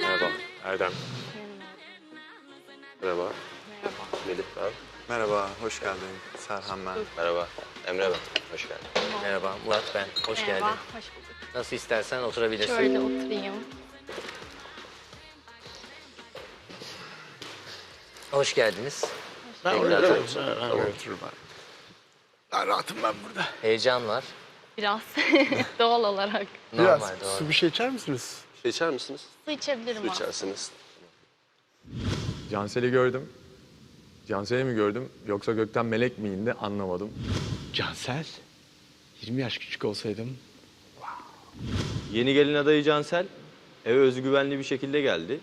Merhaba, Erdem. Merhaba. Merhaba. Melih ben. Merhaba, hoş geldin. Serhan ben. Merhaba. Emre ben. Hoş geldin. Merhaba Murat ben. Hoş Merhaba, geldin. hoş bulduk. Nasıl istersen oturabilirsin. Şöyle oturayım. Hoş geldiniz. Ben orada otururum. Ben rahatım ben burada. Heyecan var. Biraz doğal olarak. Normal Biraz doğru. su bir şey içer misiniz? Şey içer misiniz? Su içebilirim Su aslında. içersiniz. Cansel'i gördüm. Cansel'i mi gördüm yoksa gökten melek mi indi anlamadım. Cansel. 20 yaş küçük olsaydım Yeni gelin adayı Cansel eve özgüvenli bir şekilde geldi.